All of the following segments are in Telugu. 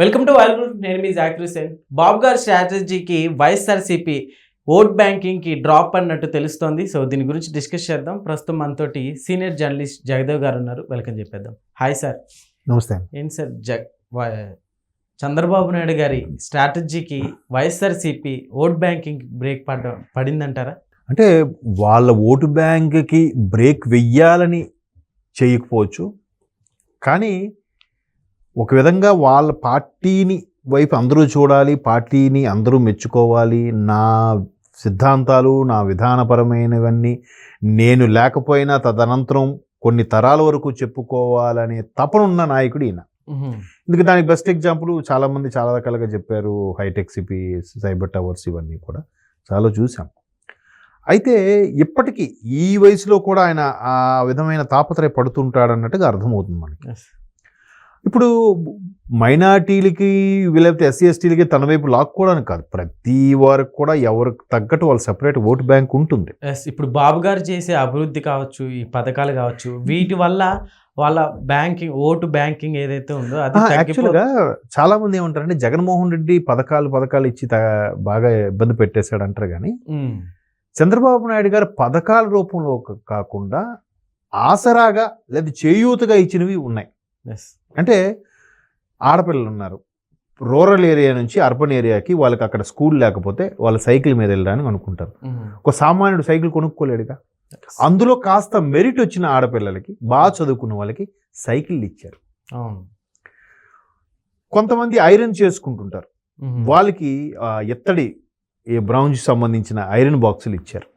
వెల్కమ్ టు వైల్ గ్రూప్ నేను మీ జాకిర్ హుసేన్ బాబు గారి స్ట్రాటజీకి వైఎస్ఆర్సీపీ ఓట్ బ్యాంకింగ్కి డ్రాప్ అన్నట్టు తెలుస్తోంది. సో దీని గురించి డిస్కస్ చేద్దాం. ప్రస్తుతం మనతోటి సీనియర్ జర్నలిస్ట్ జగదేవ్ గారు ఉన్నారు. వెల్కమ్ చెప్పేద్దాం. Hi sir. నమస్తే. ఏంటి సార్ జగ్ చంద్రబాబు నాయుడు గారి స్ట్రాటజీకి వైఎస్ఆర్సీపీ ఓట్ బ్యాంకింగ్ బ్రేక్ పడ పడిందంటారా? అంటే వాళ్ళ ఓటు బ్యాంక్కి బ్రేక్ వెయ్యాలని చేయకపోవచ్చు. కానీ ఒక విధంగా వాళ్ళ పార్టీని వైపు అందరూ చూడాలి పార్టీని అందరూ మెచ్చుకోవాలి. నా సిద్ధాంతాలు నా విధానపరమైనవన్నీ నేను లేకపోయినా తదనంతరం కొన్ని తరాల వరకు చెప్పుకోవాలనే తపనున్న నాయకుడు ఈయన. ఇందుకు దానికి బెస్ట్ ఎగ్జాంపుల్ చాలామంది చాలా రకాలుగా చెప్పారు హైటెక్ సిపి సైబర్ టవర్స్ ఇవన్నీ కూడా. చాలా చూసాం. అయితే ఇప్పటికీ ఈ వయసులో కూడా ఆయన ఆ విధమైన తాపత్రయ పడుతుంటాడు అన్నట్టుగా అర్థమవుతుంది మనకి. ఇప్పుడు మైనార్టీలకి లేకపోతే ఎస్సీ ఎస్టీలకి తన వైపు లాక్కోవడానికి కాదు. ప్రతి వారికి కూడా ఎవరికి తగ్గట్టు వాళ్ళ సెపరేట్ ఓటు బ్యాంక్ ఉంటుంది. ఎస్ ఇప్పుడు బాబు గారు చేసే అభివృద్ధి కావచ్చు ఈ పథకాలు కావచ్చు వీటి వల్ల వాళ్ళ బ్యాంకింగ్ ఓటు బ్యాంకింగ్ ఏదైతే ఉందో అది యాక్చువల్గా చాలా మంది ఏమంటారంటే జగన్మోహన్ రెడ్డి పథకాలు పథకాలు ఇచ్చి బాగా ఇబ్బంది పెట్టేశాడు అంటారు కానీ చంద్రబాబు నాయుడు గారు పథకాల రూపంలో కాకుండా ఆసరాగా లేదా చేయూతగా ఇచ్చినవి ఉన్నాయి. అంటే ఆడపిల్లలు ఉన్నారు రూరల్ ఏరియా నుంచి అర్బన్ ఏరియాకి వాళ్ళకి అక్కడ స్కూల్ లేకపోతే వాళ్ళ సైకిల్ మీద వెళ్ళడానికి అనుకుంటారు. ఒక సామాన్యుడు సైకిల్ కొనుక్కోలేడుగా. అందులో కాస్త మెరిట్ వచ్చిన ఆడపిల్లలకి బాగా చదువుకున్న వాళ్ళకి సైకిల్ ఇచ్చారు. కొంతమంది ఐరన్ చేసుకుంటుంటారు. వాళ్ళకి ఎత్తడి ఈ బ్రౌన్స్ సంబంధించిన ఐరన్ బాక్సులు ఇచ్చారు.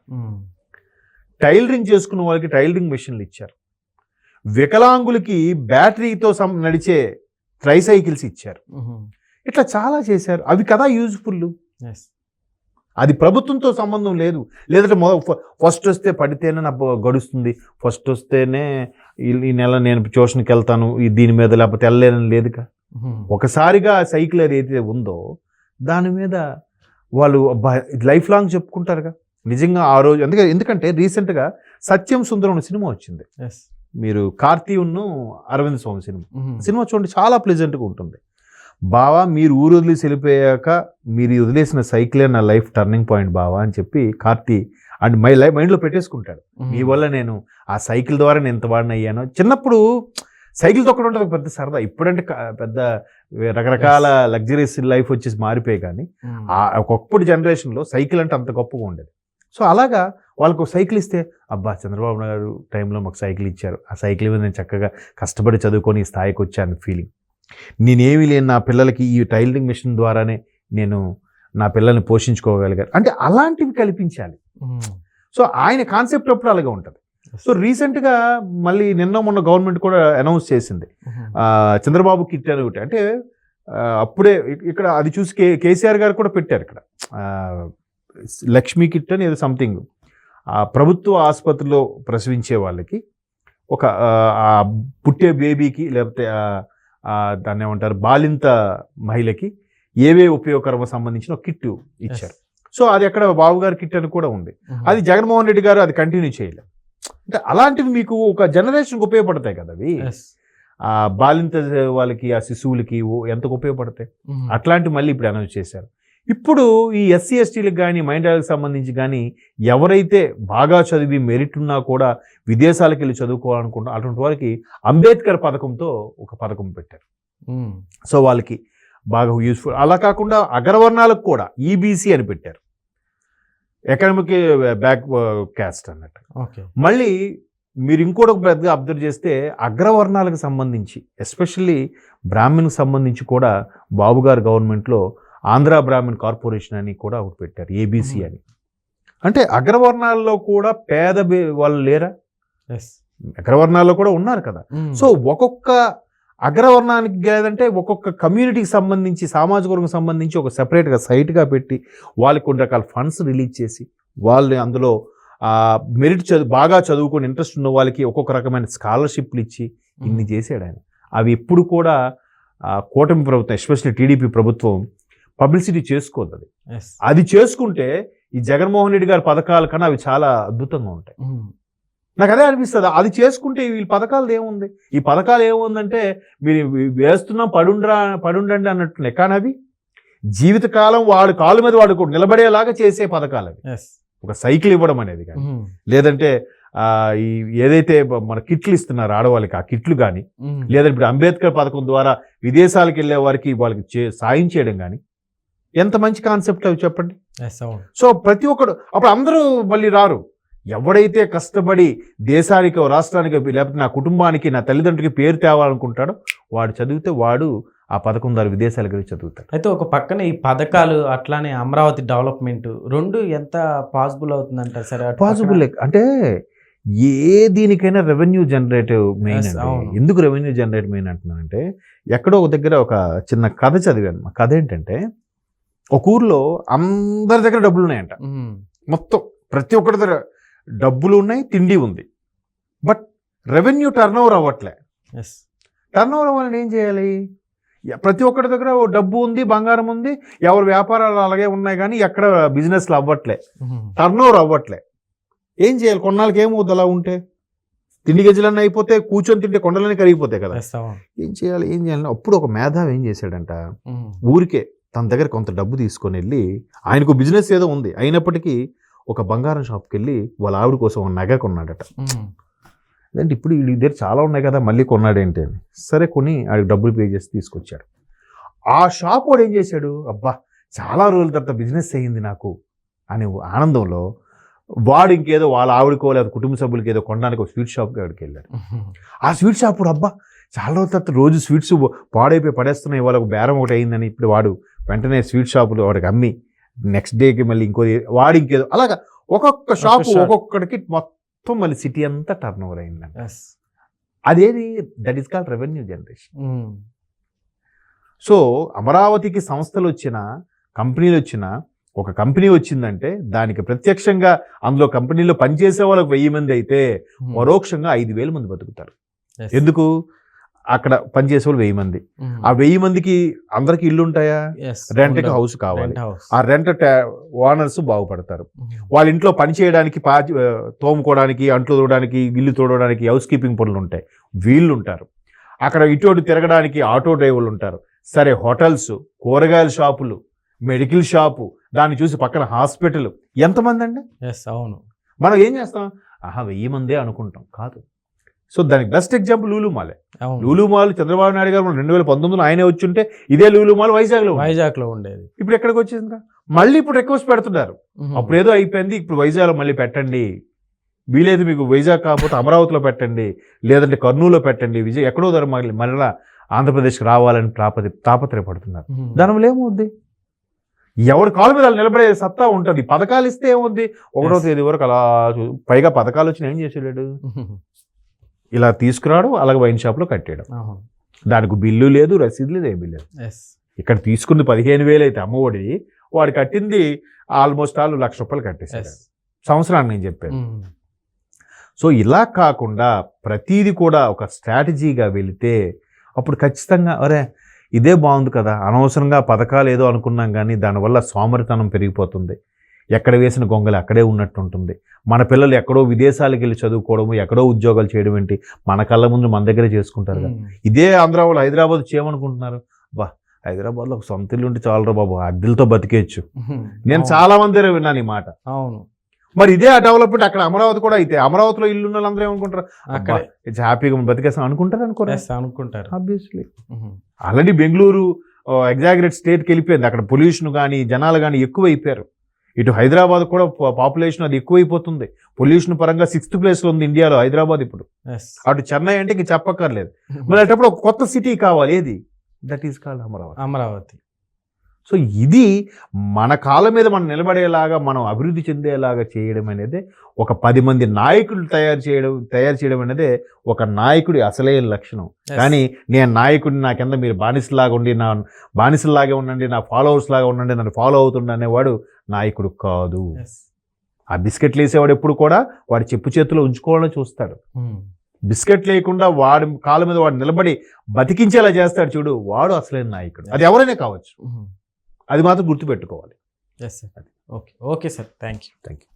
టైలరింగ్ చేసుకున్న వాళ్ళకి టైలరింగ్ మిషన్లు ఇచ్చారు. వికలాంగులకి బ్యాటరీతో సం- నడిచే ట్రైసైకిల్స్ ఇచ్చారు. ఇట్లా చాలా చేశారు. అవి కదా యూజ్ఫుల్. అది ప్రభుత్వంతో సంబంధం లేదు. లేదంటే మొ ఫ- ఫస్ట్ వస్తే పడితేనే నాకు గడుస్తుంది. ఫస్ట్ వస్తేనే ఈ- నెల నేను ట్యూషన్కి వెళ్తాను. ఈ దీని మీద లేకపోతే వెళ్ళలేనని లేదుగా. ఒకసారిగా సైకిల్ ఏదైతే ఉందో దాని మీద వాళ్ళు లైఫ్ లాంగ్ చెప్పుకుంటారుగా. నిజంగా ఆ రోజు అందుకే ఎందుకంటే రీసెంట్గా సత్యం సుందరం సినిమా వచ్చింది. మీరు కార్తీయున్ను అరవింద్ స్వామి సినిమా. సినిమా చూడండి చాలా ప్లెజెంట్గా ఉంటుంది. బావా మీరు ఊరు వదిలేసి వెళ్ళిపోయాక మీరు వదిలేసిన సైకిలే నా లైఫ్ టర్నింగ్ పాయింట్ బావా అని చెప్పి కార్తీ అండ్ మై లైఫ్ మైండ్లో పెట్టేసుకుంటాడు. మీ వల్ల నేను ఆ సైకిల్ ద్వారా నేను ఎంత వాడిని అయ్యాను. చిన్నప్పుడు సైకిల్ తొక్కడం ఒక పెద్ద సరదా. ఇప్పుడంటే పెద్ద రకరకాల లగ్జరీస్ లైఫ్ వచ్చేసి మారిపోయి కానీ ఆ ఒకప్పుడు జనరేషన్లో సైకిల్ అంటే అంత గొప్పగా ఉండేది. సో అలాగా వాళ్ళకు సైకిల్ ఇస్తే అబ్బా చంద్రబాబు నాయుడు టైంలో మాకు సైకిల్ ఇచ్చారు. ఆ సైకిల్ మీద నేను చక్కగా కష్టపడి చదువుకొని ఈ స్థాయికి వచ్చాను ఫీలింగ్ నేనేమి లేని నా పిల్లలకి ఈ టైలరింగ్ మిషన్ ద్వారానే నేను నా పిల్లల్ని పోషించుకోగలిగాను. అంటే అలాంటివి కల్పించాలి. సో ఆయన కాన్సెప్ట్ అప్పుడు అలాగే ఉంటుంది. సో రీసెంట్గా మళ్ళీ నిన్న మొన్న గవర్నమెంట్ కూడా అనౌన్స్ చేసింది. చంద్రబాబు కిట్ అని ఒకటి. అంటే అప్పుడే ఇక్- ఇక్కడ అది చూసి కే కేసీఆర్ గారు కూడా పెట్టారు ఇక్కడ. లక్ష్మీ కిట్ అని ఏదో సంథింగ్ ప్రభుత్వ ఆసుపత్రిలో ప్రసవించే వాళ్ళకి ఒక ఆ, ఆ పుట్టే బేబీకి లేకపోతే ఆ, ఆ, దాన్ని ఏమంటారు బాలింత మహిళకి ఏవే ఉపయోగకరమో సంబంధించిన ఒక కిట్. ఇచ్చారు. సో అది అక్కడ బాబు గారి కిట్ అని కూడా ఉంది. అది జగన్మోహన్ రెడ్డి గారు అది కంటిన్యూ చేయలేదు. అంటే అలాంటివి మీకు ఒక జనరేషన్కి ఉపయోగపడతాయి కదా అవి. ఆ బాలింత వాళ్ళకి ఆ శిశువులకి ఎంతకు ఉపయోగపడతాయి? ఉమ్, అట్లాంటి మళ్ళీ ఇప్పుడు అనౌన్స్ చేశారు. ఇప్పుడు ఈ ఎస్సీ ఎస్టీలకు కానీ మైండాలకు సంబంధించి కానీ ఎవరైతే బాగా చదివి మెరిట్ ఉన్నా కూడా విదేశాలకు వెళ్ళి చదువుకోవాలనుకుంటున్నా అటువంటి వారికి అంబేద్కర్ పథకంతో ఒక పథకం పెట్టారు. సో వాళ్ళకి బాగా యూస్ఫుల్ అలా కాకుండా అగ్రవర్ణాలకు కూడా ఈబీసీ అని పెట్టారు. ఎకనామిక్ బ్యాక్ క్యాస్ట్ అన్నట్టు. ఓకే. మళ్ళీ మీరు ఇంకోటి ఒక పెద్దగా అబ్జర్వ్ చేస్తే అగ్రవర్ణాలకు సంబంధించి ఎస్పెషల్లీ బ్రాహ్మణ్కి సంబంధించి కూడా బాబు గారు గవర్నమెంట్లో ఆంధ్ర బ్రాహ్మణ్ కార్పొరేషన్ అని కూడా ఒకటి పెట్టారు ఏబీసీ అని. అంటే అగ్రవర్ణాల్లో కూడా పేద వాళ్ళు లేరా? అగ్రవర్ణాల్లో కూడా ఉన్నారు కదా. సో ఒక్కొక్క అగ్రవర్ణానికి లేదంటే ఒక్కొక్క కమ్యూనిటీకి సంబంధించి సామాజిక వర్గం సంబంధించి ఒక సెపరేట్గా సైట్గా పెట్టి వాళ్ళకి కొన్ని రకాల ఫండ్స్ రిలీజ్ చేసి వాళ్ళని అందులో మెరిట్ చదువు బాగా చదువుకొని ఇంట్రెస్ట్ ఉన్న వాళ్ళకి ఒక్కొక్క రకమైన స్కాలర్షిప్లు ఇచ్చి ఇన్ని చేశాడు ఆయన. అవి ఎప్పుడు కూడా కూటమి ప్రభుత్వం ఎస్పెషల్లీ టీడీపీ ప్రభుత్వం పబ్లిసిటీ చేసుకోవద్దు అది. అది చేసుకుంటే ఈ జగన్మోహన్ రెడ్డి గారి పథకాల కన్నా అవి చాలా అద్భుతంగా ఉంటాయి. నాకు అదే అనిపిస్తుంది. అది చేసుకుంటే వీళ్ళ పథకాలు ఏముంది? ఈ పథకాలు ఏముందంటే మీరు వేస్తున్నాం పడుండ్రా పడుండండి అన్నట్టు కానీ అవి జీవితకాలం వాడు కాలు మీద వాడు నిలబడేలాగా చేసే పథకాలు అవి. ఒక సైకిల్ ఇవ్వడం అనేది కానీ లేదంటే ఆ, ఈ ఏదైతే మన కిట్లు ఇస్తున్నారు ఆడవాళ్ళకి ఆ కిట్లు కానీ లేదా ఇప్పుడు అంబేద్కర్ పథకం ద్వారా విదేశాలకు వెళ్ళే వారికి వాళ్ళకి చే- సాయం చేయడం కానీ ఎంత మంచి కాన్సెప్ట్ అవి చెప్పండి? సో ప్రతి ఒక్కడు అప్పుడు అందరూ మళ్ళీ రారు. ఎవడైతే కష్టపడి దేశానికి రాష్ట్రానికి లేకపోతే నా కుటుంబానికి నా తల్లిదండ్రులకి పేరు తేవాలనుకుంటాడో వాడు చదివితే వాడు ఆ పథకం ద్వారా విదేశాలకు వెళ్ళి చదువుతాడు. అయితే ఒక పక్కన ఈ పథకాలు అట్లానే అమరావతి డెవలప్మెంట్ రెండు ఎంత పాసిబుల్ అవుతుందంటారు సరే? పాసిబుల్ అంటే ఏ దీనికైనా రెవెన్యూ జనరేటివ్ మెయిన్. ఎందుకు రెవెన్యూ జనరేట్ మెయిన్ అంటున్నానంటే ఎక్కడో ఒక దగ్గర ఒక చిన్న కథ చదివాను. మా కథ ఏంటంటే ఒక ఊర్లో అందరి దగ్గర డబ్బులు ఉన్నాయంట. మొత్తం ప్రతి ఒక్కరి దగ్గర డబ్బులు ఉన్నాయి తిండి ఉంది. బట్ రెవెన్యూ టర్న్ ఓవర్ అవ్వట్లే. టర్న్ ఓవర్ అవ్వాలని ఏం చేయాలి? ప్రతి ఒక్కరి దగ్గర డబ్బు ఉంది బంగారం ఉంది ఎవరి వ్యాపారాలు అలాగే ఉన్నాయి కానీ ఎక్కడ బిజినెస్లు అవ్వట్లే. టర్న్ ఓవర్ అవ్వట్లే. ఏం చేయాలి? కొన్నాళ్ళకి ఏమవుద్ది అలా ఉంటే? తిండి గజ్జలన్నీ అయిపోతే కూర్చొని తింటే కొండలన్నీ కరిగిపోతాయి కదా. ఏం చేయాలి? ఏం చేయాలి? అప్పుడు ఒక మేధావి ఏం చేశాడంట. ఊరికే తన దగ్గర కొంత డబ్బు తీసుకొని వెళ్ళి ఆయనకు బిజినెస్ ఏదో ఉంది. అయినప్పటికీ ఒక బంగారం షాప్కి వెళ్ళి వాళ్ళ ఆవిడ కోసం ఒక నగ కొన్నాడట. అంటే ఇప్పుడు వీళ్ళ దగ్గర చాలా ఉన్నాయి కదా మళ్ళీ కొన్నాడేంటి అని. సరే కొని ఆడికి డబ్బులు పే చేసి తీసుకొచ్చాడు. ఆ షాప్ వాడు ఏం చేశాడు? అబ్బా చాలా రోజుల తర్వాత బిజినెస్ అయ్యింది నాకు అనే ఆనందంలో వాడు ఇంకేదో వాళ్ళ ఆవిడకో లేదా కుటుంబ సభ్యులకి ఏదో కొనడానికి ఒక స్వీట్ షాప్కి ఆడికి వెళ్ళాడు. ఆ స్వీట్ షాప్ అబ్బా చాలా రోజుల తర్వాత రోజు స్వీట్స్ పాడైపోయి పడేస్తున్నాయి ఇవాళ ఒక బేరం ఒకటి అయిందని ఇప్పుడు వాడు వెంటనే స్వీట్ షాపులు వాడికి అమ్మి నెక్స్ట్ డేకి మళ్ళీ ఇంకో వాడు ఇంకేదో అలాగా ఒక్కొక్క షాపు. ఒక్కొక్కడికి మొత్తం మళ్ళీ సిటీ అంతా టర్న్ ఓవర్ అయిందండి అదేది that is called revenue generation. So అమరావతికి సంస్థలు వచ్చిన కంపెనీలు వచ్చిన ఒక కంపెనీ వచ్చిందంటే దానికి ప్రత్యక్షంగా అందులో కంపెనీలో పనిచేసే వాళ్ళకి వెయ్యి మంది అయితే మ్మ్. పరోక్షంగా ఐదు వేల మంది బతుకుతారు. ఎందుకు అక్కడ పనిచేసే వాళ్ళు వెయ్యి మంది. ఆ వెయ్యి మందికి అందరికి ఇల్లు ఉంటాయా. రెంట్కి. హౌస్ కావాలి. ఆ రెంట్ ఓనర్స్ బాగుపడతారు. వాళ్ళ ఇంట్లో పని చేయడానికి పా తోముకోవడానికి అంట్లు తోడడానికి ఇల్లు తోడడానికి హౌస్ కీపింగ్ పనులు ఉంటాయి. వీళ్ళు ఉంటారు. అక్కడ ఇటు అటు తిరగడానికి ఆటో డ్రైవర్లు ఉంటారు. సరే హోటల్స్ కూరగాయల షాపులు మెడికల్ షాపు దాన్ని చూసి పక్కన హాస్పిటల్. ఎంతమంది అండి? అవును. మనం ఏం చేస్తాం? ఆహా వెయ్యి మందే అనుకుంటాం. కాదు. సో దానికి బెస్ట్ ఎగ్జాంపుల్ లూలు మాలే లూలు మాల్ చంద్రబాబు నాయుడు గారు రెండు వేల పంతొమ్మిదిలో ఆయనే వచ్చి ఉంటే ఇదే లూలు మాల్ వైజాగ్లో ఉంది. వైజాగ్లో ఉండేది. ఇప్పుడు ఎక్కడికి వచ్చింది మళ్ళీ ఇప్పుడు రిక్వెస్ట్ పెడుతున్నారు. అప్పుడు ఏదో అయిపోయింది ఇప్పుడు వైజాగ్లో మళ్ళీ పెట్టండి. వీలైతే మీకు వైజాగ్ కాకపోతే అమరావతిలో పెట్టండి లేదంటే కర్నూలులో పెట్టండి విజయ్ ఎక్కడో ధర మళ్ళీ మళ్ళీ ఆంధ్రప్రదేశ్కి రావాలని తాపత్ర తాపత్రయపడుతున్నారు. దానివల్ల ఏమవుద్ది? ఎవరి కాలు మీద నిలబడే సత్తా ఉంటుంది. పథకాలు ఇస్తే ఏమవుద్ది? ఒకటో. తేదీ వరకు అలా పైగా పథకాలు వచ్చిన ఏం మ్మ్. ఇలా తీసుకురావడం అలాగే వైన్ షాప్లో కట్టేయడం. దానికి బిల్లు లేదు రసీదు లేదు ఏమీ లేదు. ఇక్కడ తీసుకుంది పదిహేను వేలు అయితే అమ్మఒడి. వాడు కట్టింది ఆల్మోస్ట్ ఆల్ లక్ష రూపాయలు కట్టేశాడు. సంవత్సరానికి నేను చెప్పాను. సో ఇలా కాకుండా ప్రతీది కూడా ఒక స్ట్రాటజీగా వెళితే అప్పుడు ఖచ్చితంగా అరే ఇదే బాగుంది కదా! అనవసరంగా పథకాలు ఏదో అనుకున్నాం కానీ దానివల్ల సోమరితనం పెరిగిపోతుంది. ఎక్కడ వేసిన గొంగలు అక్కడే ఉన్నట్టు ఉంటుంది మన పిల్లలు ఎక్కడో విదేశాలకు వెళ్ళి చదువుకోవడము ఎక్కడో ఉద్యోగాలు చేయడం ఏంటి? మన కళ్ళ ముందు మన దగ్గరే చేసుకుంటారు కదా. ఇదే ఆంధ్ర వాళ్ళు హైదరాబాద్ చేయమనుకుంటున్నారు. బా హైదరాబాద్లో ఒక సొంత ఇల్లు ఉంటే చాలరా బాబు అద్దెలతో బతికేయచ్చు. నేను. చాలా మంది దగ్గర విన్నాను ఈ మాట. అవును. మరి ఇదే ఆ డెవలప్మెంట్ అక్కడ అమరావతి కూడా అయితే అమరావతిలో ఇల్లు ఉన్న వాళ్ళందరూ ఏమనుకుంటారు? అక్కడే. ఇట్స్ హ్యాపీగా బతికేస్తాం అనుకుంటారు అనుకోరు? ఎస్ అనుకుంటారు. ఆబ్వియస్లీ. ఆల్రెడీ బెంగళూరు ఎగ్జాగరేట్ స్టేట్కి వెళ్ళిపోయింది. అక్కడ పొల్యూషన్ కానీ జనాలు కానీ ఎక్కువ అయిపోయారు ఇటు హైదరాబాద్ కూడా పాపులేషన్ అది ఎక్కువైపోతుంది. పొల్యూషన్ పరంగా సిక్స్త్ ప్లేస్లో ఉంది ఇండియాలో హైదరాబాద్ ఇప్పుడు. అటు చెన్నై అంటే ఇంక చెప్పక్కర్లేదు. మరి అటప్పుడు ఒక కొత్త సిటీ కావాలి ఏది? That is called Amaravati. Amaravati. So ఇది మన కాళ్ళ మీద మనం నిలబడేలాగా మనం అభివృద్ధి చెందేలాగా చేయడం అనేది ఒక పది మంది నాయకులు తయారు చేయడం తయారు చేయడం అనేది ఒక నాయకుడి అసలైన లక్షణం. కానీ నేను నాయకుడిని నా కింద మీరు బానిసలాగా ఉండి నా బానిసలాగే ఉండండి నా ఫాలోవర్స్ లాగా ఉండండి నన్ను ఫాలో అవుతుండ అనేవాడు నాయకుడు కాదు. ఆ బిస్కెట్లు వేసేవాడు ఎప్పుడు కూడా వాడి చెప్పు చేతిలో ఉంచుకోవాలని చూస్తాడు. మ్మ్. బిస్కెట్ లేకుండా వాడి కాళ్ళ మీద వాడు నిలబడి బతికించేలా చేస్తాడు చూడు వాడు అసలైన నాయకుడు. అది ఎవరైనా కావచ్చు. మ్మ్. అది మాత్రం గుర్తుపెట్టుకోవాలి. Yes sir okay okay sir thank you thank you